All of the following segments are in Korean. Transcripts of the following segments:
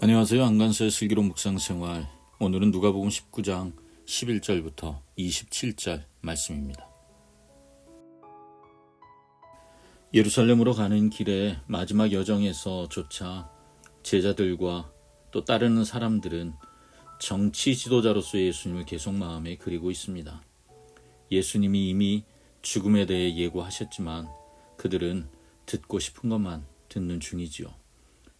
안녕하세요. 안간서의 슬기로 묵상 생활. 오늘은 누가복음 19장 11절부터 27절 말씀입니다. 예루살렘으로 가는 길에 마지막 여정에서조차 제자들과 또 따르는 사람들은 정치 지도자로서의 예수님을 계속 마음에 그리고 있습니다. 예수님이 이미 죽음에 대해 예고하셨지만 그들은 듣고 싶은 것만 듣는 중이지요.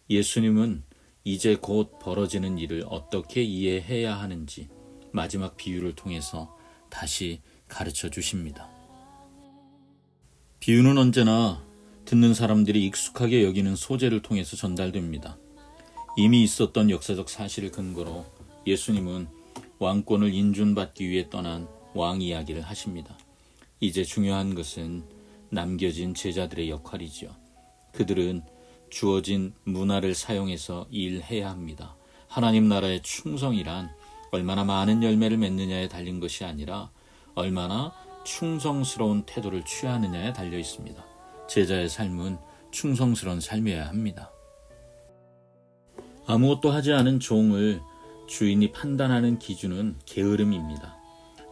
예수님은 이제 곧 벌어지는 일을 어떻게 이해해야 하는지 마지막 비유를 통해서 다시 가르쳐 주십니다. 비유는 언제나 듣는 사람들이 익숙하게 여기는 소재를 통해서 전달됩니다. 이미 있었던 역사적 사실을 근거로 예수님은 왕권을 인준받기 위해 떠난 왕 이야기를 하십니다. 이제 중요한 것은 남겨진 제자들의 역할이지요. 그들은 주어진 문화를 사용해서 일해야 합니다. 하나님 나라의 충성이란 얼마나 많은 열매를 맺느냐에 달린 것이 아니라 얼마나 충성스러운 태도를 취하느냐에 달려 있습니다. 제자의 삶은 충성스러운 삶이어야 합니다. 아무것도 하지 않은 종을 주인이 판단하는 기준은 게으름입니다.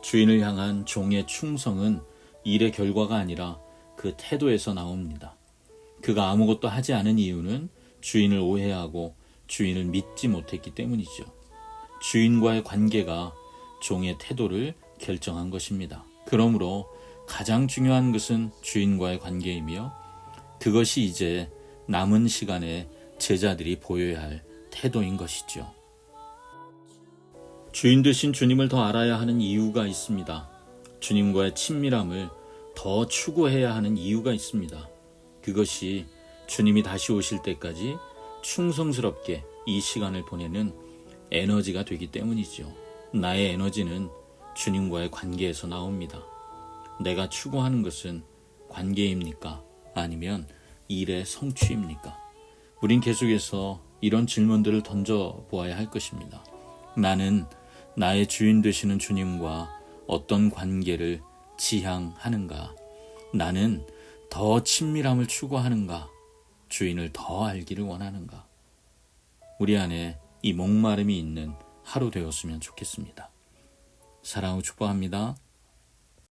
주인을 향한 종의 충성은 일의 결과가 아니라 그 태도에서 나옵니다. 그가 아무것도 하지 않은 이유는 주인을 오해하고 주인을 믿지 못했기 때문이죠. 주인과의 관계가 종의 태도를 결정한 것입니다. 그러므로 가장 중요한 것은 주인과의 관계이며 그것이 이제 남은 시간에 제자들이 보여야 할 태도인 것이죠. 주인 되신 주님을 더 알아야 하는 이유가 있습니다. 주님과의 친밀함을 더 추구해야 하는 이유가 있습니다. 그것이 주님이 다시 오실 때까지 충성스럽게 이 시간을 보내는 에너지가 되기 때문이죠. 나의 에너지는 주님과의 관계에서 나옵니다. 내가 추구하는 것은 관계입니까? 아니면 일의 성취입니까? 우린 계속해서 이런 질문들을 던져 보아야 할 것입니다. 나는 나의 주인 되시는 주님과 어떤 관계를 지향하는가? 나는 더 친밀함을 추구하는가? 주인을 더 알기를 원하는가? 우리 안에 이 목마름이 있는 하루 되었으면 좋겠습니다. 사랑하고 축복합니다.